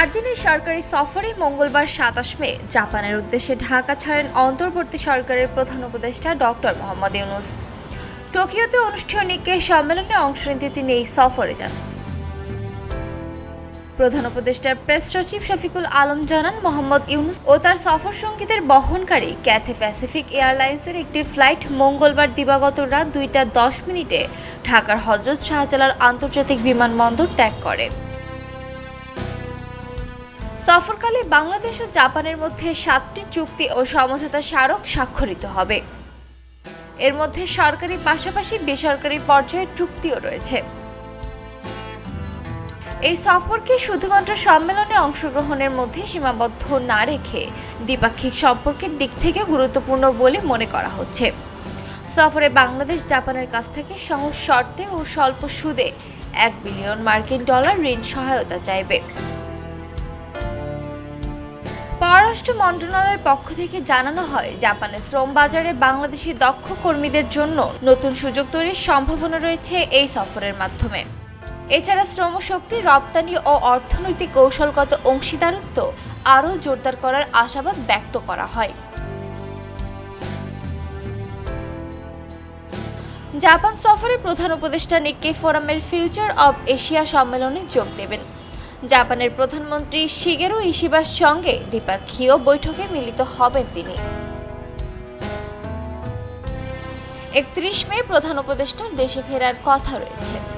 চার দিনের সরকারি সফরে মঙ্গলবার সাতাশ মে, জাপানের উদ্দেশ্যে ঢাকা ছাড়েন অন্তর্বর্তী সরকারের প্রধান উপদেষ্টা ডক্টর মোহাম্মদ ইউনুস। টোকিওতে অনুষ্ঠেয় নিক্কে সম্মেলনে অংশ নিতে তিনি এই সফরে যান। প্রধান উপদেষ্টার প্রেস সচিব শফিকুল আলম জানান, মোহাম্মদ ইউনুস ও তার সফর সঙ্গীদের বহনকারী ক্যাথে প্যাসিফিক এয়ারলাইন্সের একটি ফ্লাইট মঙ্গলবার দিবাগত রাত দুইটা দশ মিনিটে ঢাকার হজরত শাহজালাল আন্তর্জাতিক বিমানবন্দর ত্যাগ করে। সফরকালে বাংলাদেশ ও জাপানের মধ্যে সাতটি চুক্তি ও সমঝোতা স্মারক স্বাক্ষরিত হবে। এর মধ্যে সরকারি পাশাপাশি বেসরকারি পর্যায়ে চুক্তিও রয়েছে। এই সফরকে শুধুমাত্র সম্মেলনে অংশগ্রহণের মধ্যে সীমাবদ্ধ না রেখে দ্বিপাক্ষিক সম্পর্কের দিক থেকে গুরুত্বপূর্ণ বলে মনে করা হচ্ছে। সফরে বাংলাদেশ জাপানের কাছ থেকে সহজ শর্তে ও স্বল্প সুদে এক বিলিয়ন মার্কিন ডলার ঋণ সহায়তা চাইবে। পররাষ্ট্র মন্ত্রণালয়ের পক্ষ থেকে জানানো হয়, জাপানের শ্রম বাজারে বাংলাদেশি দক্ষ কর্মীদের জন্য নতুন সুযোগ তৈরির সম্ভাবনা রয়েছে এই সফরের মাধ্যমে। এছাড়া শ্রমশক্তি, রপ্তানি ও অর্থনৈতিক কৌশলগত অংশীদারত্ব আরও জোরদার করার আশাবাদ ব্যক্ত করা হয়। জাপান সফরে প্রধান উপদেষ্টা নিক্কে ফোরামের ফিউচার অব এশিয়া সম্মেলনে যোগ দেবেন। জাপানের প্রধানমন্ত্রী শিগেরু ইশিবার সঙ্গে দ্বিপাক্ষীয় বৈঠকে মিলিত হবেন তিনি। একত্রিশ মে প্রধান উপদেষ্টার দেশে ফেরার কথা রয়েছে।